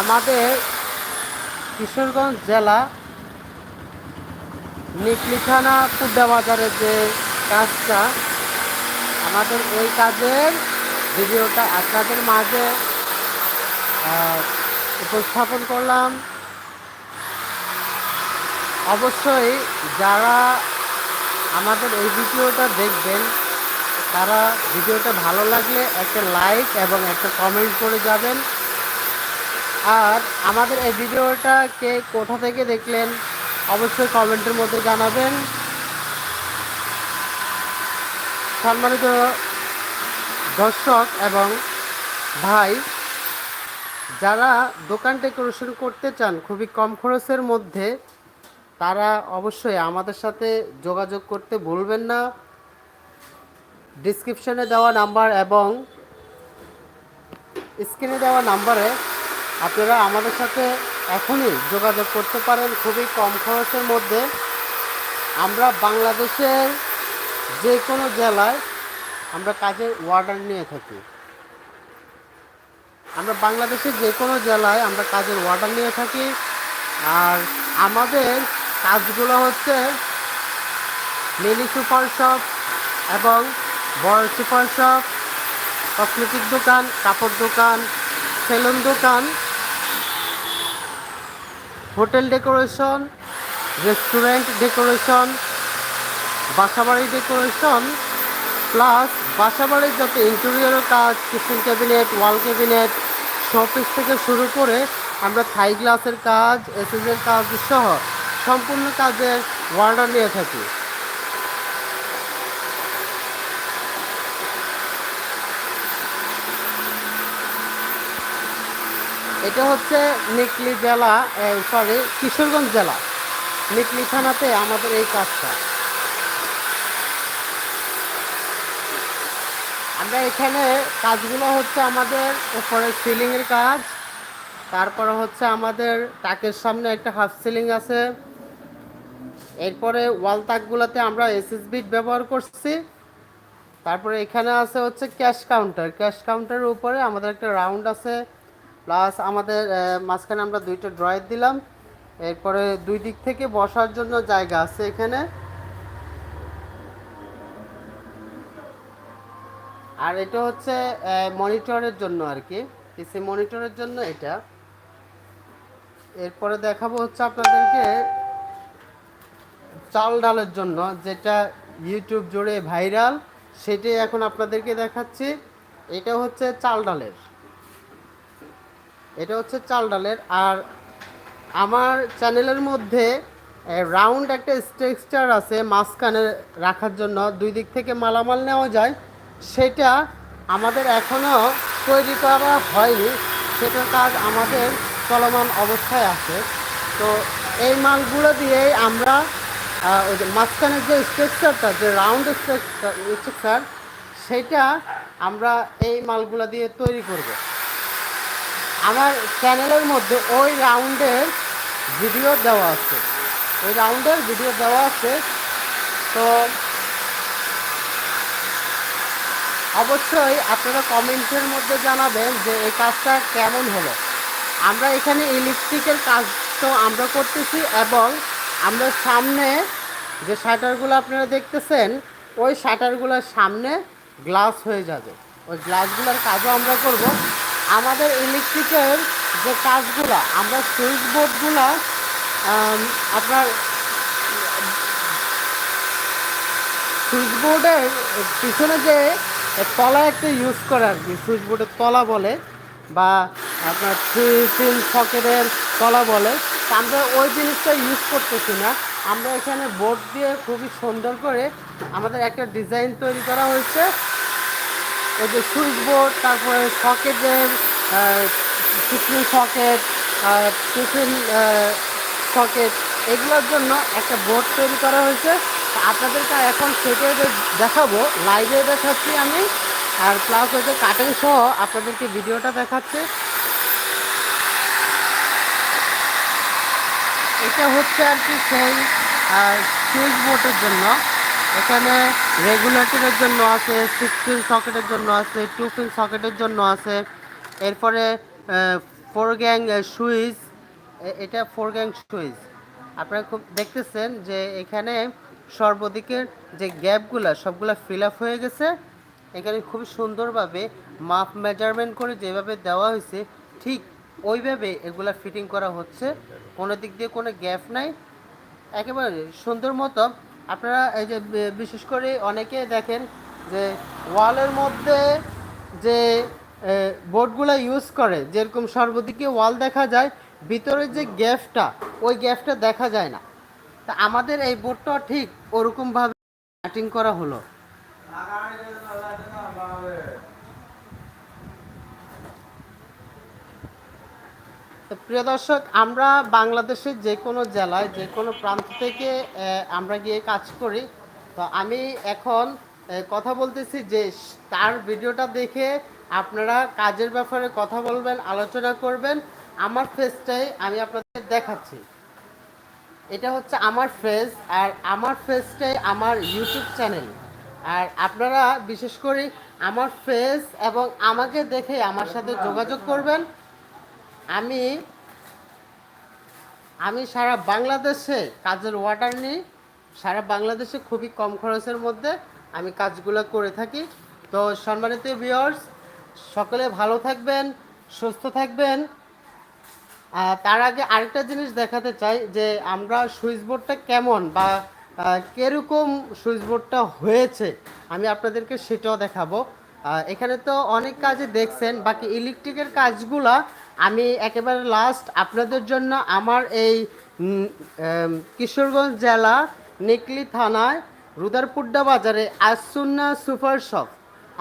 আমাদের কিশোরগঞ্জ জেলা নিকলি থানা বাজারের যে কাজটা, আমাদের ওই কাজের ভিডিওটা আপনাদের মাঝে উপস্থাপন করলাম। অবশ্যই যারা আমাদের এই ভিডিওটা দেখবেন তারা ভিডিওটা ভালো লাগলে একটা লাইক এবং একটা কমেন্ট করে যাবেন। আর আমাদের এই ভিডিওটা কে কোথা থেকে দেখলেন, অবশ্যই কমেন্টের মধ্যে জানাবেন। সম্মানিত দর্শক এবং ভাই, যারা দোকান ডেকোরেশন করতে চান খুবই কম খরচের মধ্যে, তারা অবশ্যই আমাদের সাথে যোগাযোগ করতে ভুলবেন না। ডিসক্রিপশনে দেওয়া নাম্বার এবং স্ক্রিনে দেওয়া নাম্বারে আপনারা আমাদের সাথে এখনই যোগাযোগ করতে পারেন খুবই কম খরচের মধ্যে। আমরা বাংলাদেশের যে কোনো জেলায় আমরা কাজের অর্ডার নিয়ে থাকি। আমরা বাংলাদেশের যে কোনো জেলায় আমরা কাজের অর্ডার নিয়ে থাকি আর আমাদের কাজগুলো হচ্ছে মিনি সুপার শপ এবং বড় সুপার শপ, কসমেটিক দোকান, কাপড় দোকান, সেলুন দোকান, হোটেল ডেকোরেশন, রেস্টুরেন্ট ডেকোরেশন বাসাবাড়ি ডেকোরেশন, প্লাস বাসাবাড়ির যত ইন্টেরিয়রের কাজ, kitchen cabinet, wall cabinet, showpiece থেকে শুরু করে আমরা থাই গ্লাসের কাজ এসএসের কাজ সহ সম্পূর্ণ কাজের ওয়ার্ডার নিয়ে থাকি। এটা হচ্ছে নিকলি জেলা সরি কিশোরগঞ্জ জেলা। নিকলি থানাতে আমাদের এই কাজটা। আমরা এখানে কাজগুলো হচ্ছে আমাদের উপরে সিলিংয়ের কাজ, তারপরে হচ্ছে আমাদের টাকের সামনে একটা হাফ সিলিং আছে। এরপরে ওয়াল তাকগুলোতে আমরা এসএসবিট ব্যবহার করছি। তারপরে এখানে আছে হচ্ছে ক্যাশ কাউন্টার। ক্যাশ কাউন্টারের উপরে আমাদের একটা রাউন্ড আছে। প্লাস আমাদের মাঝখানে আমরা দুইটা ড্রয়ার দিলাম। এরপরে দুই দিক থেকে বসার জন্য জায়গা আছে এখানে। আর এটা হচ্ছে মনিটরের জন্য আর কি পিসি মনিটরের জন্য এটা। এরপরে দেখাবো হচ্ছে আপনাদেরকে চাল ডালের জন্য, যেটা ইউটিউব জুড়ে ভাইরাল সেটাই এখন আপনাদেরকে দেখাচ্ছি। এটা হচ্ছে চাল ডালের। এটা হচ্ছে চাল ডালের। আর আমার চ্যানেলের মধ্যে রাউন্ড একটা স্ট্রাকচার আছে মাঝখানে রাখার জন্য। দুই দিক থেকে মালামাল নেওয়া যায়। সেটা আমাদের এখনও তৈরি করা হয়নি। সেটার কাজ আমাদের চলমান অবস্থায় আছে। তো এই মালগুলো দিয়েই আমরা ওই যে মাঝখানের যে স্ট্রাকচারটা যে রাউন্ড স্ট্রাকচার সেটা আমরা এই মালগুলো দিয়ে তৈরি করব। আমার চ্যানেলের মধ্যে ওই রাউন্ডের ভিডিও দেওয়া আছে। ওই রাউন্ডের ভিডিও দেওয়া আছে। তো অবশ্যই আপনারা কমেন্টের মধ্যে জানাবেন যে এই কাজটা কেমন হলো। আমরা এখানে ইলেকট্রিকের কাজ তো আমরা করতেছি এবং আমরা সামনে যে শাটারগুলো আপনারা দেখতেছেন, ওই শাটারগুলোর সামনে গ্লাস হয়ে যাবে। ওই গ্লাসগুলোর কাজও আমরা করব। আমাদের ইলেকট্রিকের যে কাজগুলো, আমরা সুইচ বোর্ডগুলো আপনার সুইচ বোর্ডের পিছনে যে তলা একটা ইউজ করে আর কি সুইচ বোর্ডের তলা বলে বা আপনার পিন সকেটের তলা বলে আমরা ওই জিনিসটা ইউজ করতেছি না। আমরা এখানে বোর্ড দিয়ে খুবই সুন্দর করে আমাদের একটা ডিজাইন তৈরি করা হয়েছে। ওই যে সুইচ বোর্ড, তারপরে সকেটের টিফিন সকেট টিফিন সকেট, এগুলোর জন্য একটা বোর্ড তৈরি করা হয়েছে। আপনাদেরকে এখন সেটাই দেখাবো। লাইভে দেখাচ্ছি আমি। আর প্লাস হচ্ছে কাটিং সহ আপনাদেরকে ভিডিওটা দেখাচ্ছে। এটা হচ্ছে আর কি সেই সুইচ বোর্ডের জন্য। এখানে রেগুলেটরের জন্য আছে সিক্স পিন সকেটের জন্য আছে টু পিন সকেটের জন্য আছে। এরপরে ফোর গ্যাং সুইচ এটা ফোর গ্যাং সুইচ আপনারা খুব দেখতেছেন যে এখানে সর্বদিকের যে গ্যাপগুলো সবগুলো ফিল আপ হয়ে গেছে। এখানে খুব সুন্দরভাবে মাপ মেজারমেন্ট করে যেভাবে দেওয়া হয়েছে, ঠিক ওইভাবে এগুলা ফিটিং করা হচ্ছে। কোনো দিক দিয়ে কোনো গ্যাপ নাই। একেবারে সুন্দর মতো আপনারা এই যে বিশেষ করে অনেকে দেখেন যে ওয়ালের মধ্যে যে বোর্ডগুলো ইউজ করে, যেরকম সর্বদিকে ওয়াল দেখা যায় ভিতরে যে গ্যাপটা, ওই গ্যাপটা দেখা যায় না। তা আমাদের এই বোর্ডটা ঠিক ওরকমভাবে কাটিং করা হলো। তো প্রিয় দর্শক, আমরা বাংলাদেশের যে কোনো জেলায়, যে কোনো প্রান্ত থেকে আমরা গিয়ে কাজ করি। তো আমি এখন কথা বলতেছি যে তার ভিডিওটা দেখে আপনারা কাজের ব্যাপারে কথা বলবেন, আলোচনা করবেন। আমার ফেসটাই আমি আপনাদের দেখাচ্ছি। এটা হচ্ছে আমার ফেস আর আমার ফেসটাই আমার ইউটিউব চ্যানেল আর আপনারা, বিশেষ করে আমার ফেস এবং আমাকে দেখে আমার সাথে যোগাযোগ করবেন। আমি আমি সারা বাংলাদেশে কাজের অর্ডার নিই। সারা বাংলাদেশে খুবই কম খরচের মধ্যে আমি কাজগুলো করে থাকি। তো সম্মানিত ভিউয়ার্স সকলে ভালো থাকবেন, সুস্থ থাকবেন। তার আগে আরেকটা জিনিস দেখাতে চাই যে আমরা সুইচ বোর্ডটা কেমন বা কীরকম সুইচ বোর্ডটা হয়েছে, আমি আপনাদেরকে সেটাও দেখাবো। এখানে তো অনেক কাজে দেখছেন, বাকি ইলেকট্রিকের কাজগুলা আমি একেবারে লাস্ট আপনাদের জন্য আমার এই কিশোরগঞ্জ জেলা নিকলি থানায় রুদারপুড্ডা বাজারে Asunna super shop,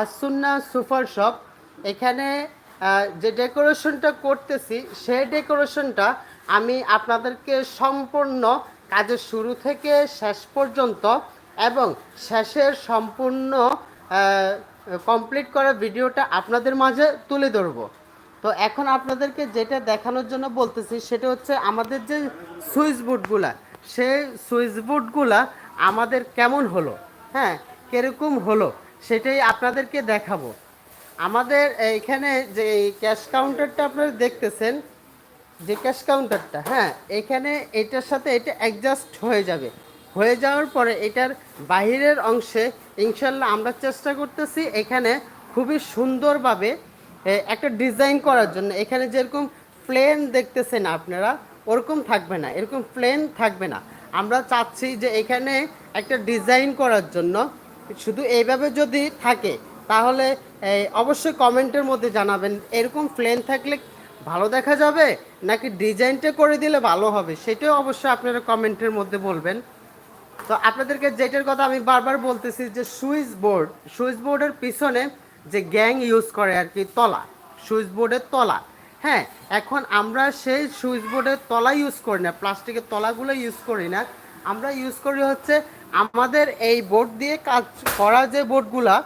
Asunna super shop, এখানে যে ডেকোরেশনটা করতেছি সেই ডেকোরেশনটা আমি আপনাদেরকে সম্পূর্ণ কাজের শুরু থেকে শেষ পর্যন্ত এবং শেষের সম্পূর্ণ কমপ্লিট করা ভিডিওটা আপনাদের মাঝে তুলে ধরবো। তো এখন আপনাদেরকে যেটা দেখানোর জন্য বলতেছি, সেটা হচ্ছে আমাদের যে সুইচ বোর্ডগুলা, সেই সুইচ বোর্ডগুলা আমাদের কেমন হলো? হ্যাঁ কীরকম হলো? সেটাই আপনাদেরকে দেখাবো। আমাদের এখানে যে ক্যাশ কাউন্টারটা আপনারা দেখতেছেন, যে ক্যাশ কাউন্টারটা হ্যাঁ এখানে এটার সাথে এটা অ্যাডজাস্ট হয়ে যাবে। হয়ে যাওয়ার পরে এটার বাহিরের অংশে, ইনশাল্লাহ আমরা চেষ্টা করতেছি এখানে খুবই সুন্দরভাবে একটা ডিজাইন করার জন্য এখানে যেরকম প্লেন দেখতেছেন আপনারা, ওরকম থাকবে না, এরকম প্লেন থাকবে না। আমরা চাচ্ছি যে এখানে একটা ডিজাইন করার জন্য, শুধু এইভাবে যদি থাকে, তাহলে অবশ্যই কমেন্টের মধ্যে জানাবেন, এরকম প্লেন থাকলে ভালো দেখা যাবে, নাকি ডিজাইনটা করে দিলে ভালো হবে, সেটাও অবশ্যই আপনারা কমেন্টের মধ্যে বলবেন। তো আপনাদেরকে যেটার কথা আমি বারবার বলতেছি যে সুইচ বোর্ড, সুইচ বোর্ডের পিছনে যে গ্যাং ইউজ করে আর কি, তলা, সুইচ বোর্ডের তলা। হ্যাঁ এখন আমরা সেই সুইচ বোর্ডের তলা ইউজ করি না, প্লাস্টিকের তলাগুলো ইউজ করি না। আমরা ইউজ করি হচ্ছে আমাদের এই বোর্ড দিয়ে কাজ করা যে বোর্ডগুলা,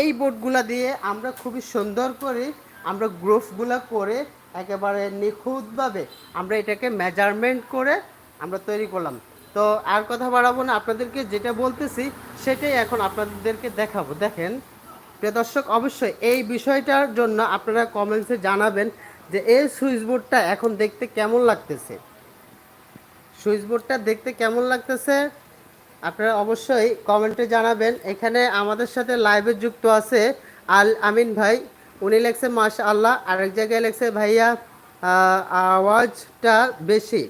এই বোর্ডগুলা দিয়ে আমরা খুবই সুন্দর করে আমরা গ্রুপগুলো করে একেবারে নিখুঁতভাবে আমরা এটাকে মেজারমেন্ট করে আমরা তৈরি করলাম। তো আর কথা বাড়াবো না, আপনাদেরকে যেটা বলতেছি সেটাই এখন আপনাদেরকে দেখাবো। দেখেন প্রিয় দর্শক, অবশ্যই এই বিষয়টার জন্য আপনারা কমেন্টসে জানাবেন যে এই সুইচ বোর্ডটা এখন দেখতে কেমন লাগতেছে। সুইচ বোর্ডটা দেখতে কেমন লাগতেছে? আপনারা অবশ্যই কমেন্টে জানাবেন। এখানে আমাদের সাথে লাইভে যুক্ত আছে আল আমিন ভাই। উনি লেখছে মাশা আল্লাহ আরেক জায়গায় লেখছে, ভাইয়া আওয়াজটা বেশি।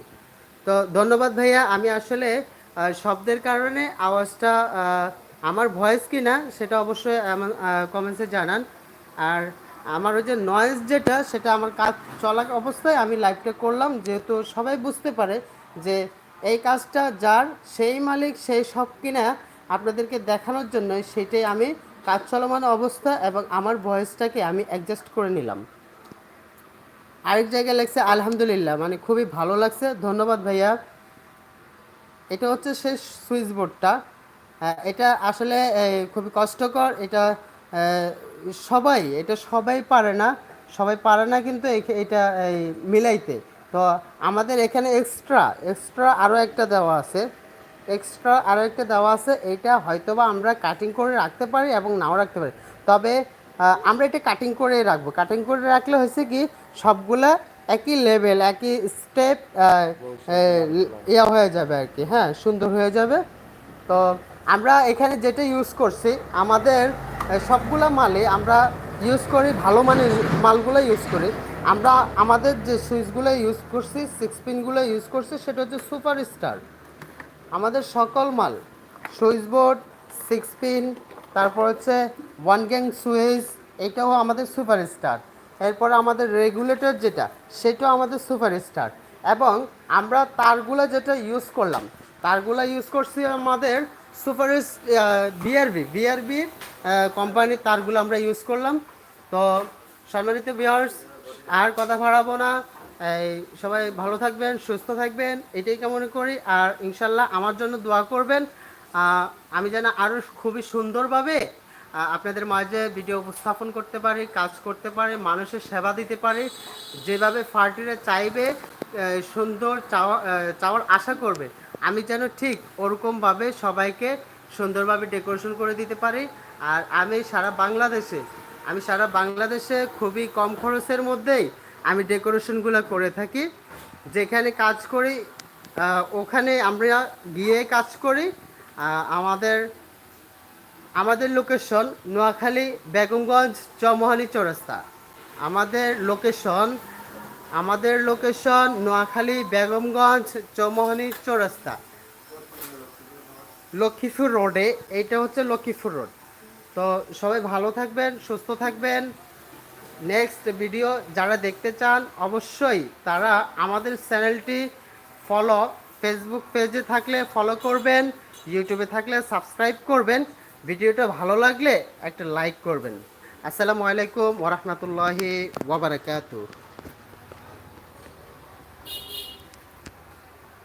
তো ধন্যবাদ ভাইয়া। আমি আসলে শব্দের কারণে আওয়াজটা আমার ভয়েস কি না, সেটা অবশ্যই কমেন্টসে জানান। আর আমার ওই যে নয়েজ যেটা, সেটা আমার কাজ চলা অবস্থায় আমি লাইভটা করলাম, যেহেতু সবাই বুঝতে পারে যে এই কাজটা যার, সেই মালিক সেই সব কিনা আপনাদেরকে দেখানোর জন্য সেটাই আমি কাজ চলমান অবস্থা এবং আমার ভয়েসটাকে আমি অ্যাডজাস্ট করে নিলাম। আরেক জায়গায় লেগছে আলহামদুলিল্লাহ। মানে খুবই ভালো লাগছে। ধন্যবাদ ভাইয়া। এটা হচ্ছে শেষ সুইচ বোর্ডটা এটা আসলে খুবই কষ্টকর। এটা সবাই এটা সবাই পারে না। সবাই পারে না কিন্তু এটা মিলাইতে। তো আমাদের এখানে এক্সট্রা এক্সট্রা আরও একটা দেওয়া আছে। এক্সট্রা আরও একটা দেওয়া আছে। এটা হয়তোবা আমরা কাটিং করে রাখতে পারি এবং নাও রাখতে পারি। তবে আমরা এটা কাটিং করে রাখব। কাটিং করে রাখলে হয়েছে কি, সবগুলা একই লেভেল একই স্টেপ ইয়া হয়ে যাবে আর কি। হ্যাঁ সুন্দর হয়ে যাবে। তো আমরা এখানে যেটা ইউজ করছি, আমাদের সবগুলা মালে আমরা ইউজ করি, ভালো মানের মালগুলো ইউজ করি। আমরা আমাদের যে সুইচগুলো ইউজ করছি সিক্স পিনগুলো ইউজ করছি, সেটা হচ্ছে সুপার স্টার আমাদের সকল মাল সুইচ বোর্ড সিক্স পিন তারপর হচ্ছে ওয়ান গ্যাং সুইচ এটাও আমাদের সুপার স্টার এরপরে আমাদের রেগুলেটর যেটা, সেটাও আমাদের সুপার স্টার এবং আমরা তারগুলো যেটা ইউজ করলাম, তারগুলো ইউজ করছি আমাদের সুপার বিআরবি বিআরবির কোম্পানির তারগুলো আমরা ইউজ করলাম। তো সম্মানিত বিহার্স আর কথা বাড়াবো না। এই, সবাই ভালো থাকবেন, সুস্থ থাকবেন, এটাই কামনা করি। আর ইনশাল্লাহ আমার জন্য দোয়া করবেন। আমি যেন আরও খুবই সুন্দরভাবে আপনাদের মাঝে ভিডিও উপস্থাপন করতে পারি, কাজ করতে পারি, মানুষের সেবা দিতে পারি। যেভাবে ফার্টিরা চাইবে সুন্দর চাওয়া চাওয়ার আশা করবে আমি যেন ঠিক ওরকমভাবে সবাইকে সুন্দরভাবে ডেকোরেশন করে দিতে পারি। আর আমি সারা বাংলাদেশে, আমি সারা বাংলাদেশে খুবই কম খরচের মধ্যেই আমি ডেকোরেশনগুলো করে থাকি। যেখানে কাজ করি ওখানে আমরা গিয়ে কাজ করি। আমাদের আমাদের লোকেশন নোয়াখালী, বেগমগঞ্জ, চৌমোহানি চৌরাস্তা। আমাদের লোকেশন আমাদের লোকেশন নোয়াখালী, বেগমগঞ্জ, চৌমোহানি, চৌরাস্তা। লক্ষ্মীপুর রোডে এইটা হচ্ছে লক্ষ্মীপুর রোড তো সবাই ভালো থাকবেন, সুস্থ থাকবেন। নেক্সট ভিডিও যারা দেখতে চান, অবশ্যই তারা আমাদের চ্যানেলটি ফলো ফেসবুক পেজে থাকলে ফলো করবেন ইউটিউবে থাকলে সাবস্ক্রাইব করবেন। ভিডিওটা ভালো লাগলে একটা লাইক করবেন। আসসালামু আলাইকুম ওরহমতুল্লাহি ওবরাকাতু